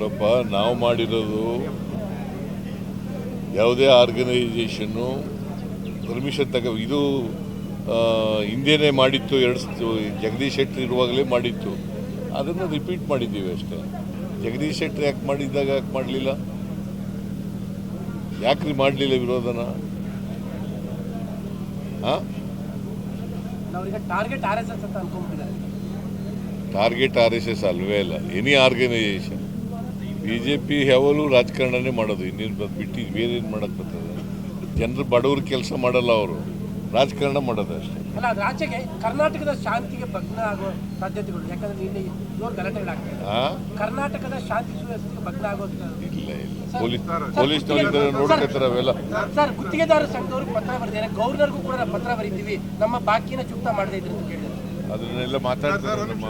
ನೋಡಪ್ಪ ನಾವು ಮಾಡಿರೋದು ಯಾವುದೇ ಆರ್ಗನೈಸೇಷನ್ನು ಪರ್ಮಿಷನ್ ತಗ ಇದು ಹಿಂದೇನೆ ಮಾಡಿತ್ತು ಎರಡು ಜಗದೀಶ್ ಶೆಟ್ಟರ್ ಇರುವಾಗಲೇ ಮಾಡಿತ್ತು. ಅದನ್ನು ರಿಪೀಟ್ ಮಾಡಿದ್ದೀವಿ ಅಷ್ಟೇ. ಜಗದೀಶ್ ಶೆಟ್ಟರ್ ಯಾಕೆ ಮಾಡಿದ್ದಾಗ ಯಾಕೆ ಮಾಡಲಿಲ್ಲ? ಯಾಕ್ರಿ ಮಾಡಲಿಲ್ಲ ವಿರೋಧನ? ಹಾಂ ಟಾರ್ಗೆಟ್ ಆರ್ ಎಸ್ ಎಸ್ ಅಲ್ವೇ ಇಲ್ಲ any organisation B J P ಯಾವಾಗಲೂ ರಾಜಕಾರಣನೇ ಮಾಡೋದು. ಇನ್ನೇನು ಬಂದು ಬಿಟ್ಟು ಬೇರೆ ಏನು ಮಾಡೋಕ್ಕೆ ಬರ್ತದೆ? ಜನರು ಬಡವ್ರ ಕೆಲಸ ಮಾಡಲ್ಲ ಅವರು. ರಾಜಕಾರಣ ಮಾಡೋದು ಅಷ್ಟೇ. ಅಲ್ಲ ರಾಜ್ಯಕ್ಕೆ ಕರ್ನಾಟಕದ ಶಾಂತಿಗೆ ಭಗ್ನ ಆಗುವ ಸಾಧ್ಯತೆಗಳು. ಯಾಕಂದ್ರೆ ಇಲ್ಲಿ ಜೋರು ಗಲಾಟೆಗಳಾಗ್ತದೆ ಹಾಂ ಕರ್ನಾಟಕದ ಶಾಂತಿ ಸುವ್ಯವಸ್ಥೆಗೆ ಭಗ್ನ ಆಗೋ ಇಲ್ಲ ಇಲ್ಲ. ಪೊಲೀಸ್ ಪೊಲೀಸ್ನವರಿದ್ದಾರೆ ನೋಡ್ಕೊತಾರೆ ಅವೆಲ್ಲ. ಸರ್ ಗುತ್ತಿಗೆದಾರ ಸಂಘದವ್ರಿಗೆ ಪತ್ರ ಬರೆದಿದ್ದಾರೆ ಗೌರ್ನರ್ಗೂ ಕೂಡ ಪತ್ರ ಬರೀತೀವಿ. ನಮ್ಮ ಬಾಕಿನ ಚುಕ್ತ ಮಾಡದೇ ಇದ್ರೆ ಅಂತ ಕೇಳಿದ್ರು. ಅದನ್ನೆಲ್ಲ ಮಾತಾಡ್ತಾರೆ ನಮ್ಮ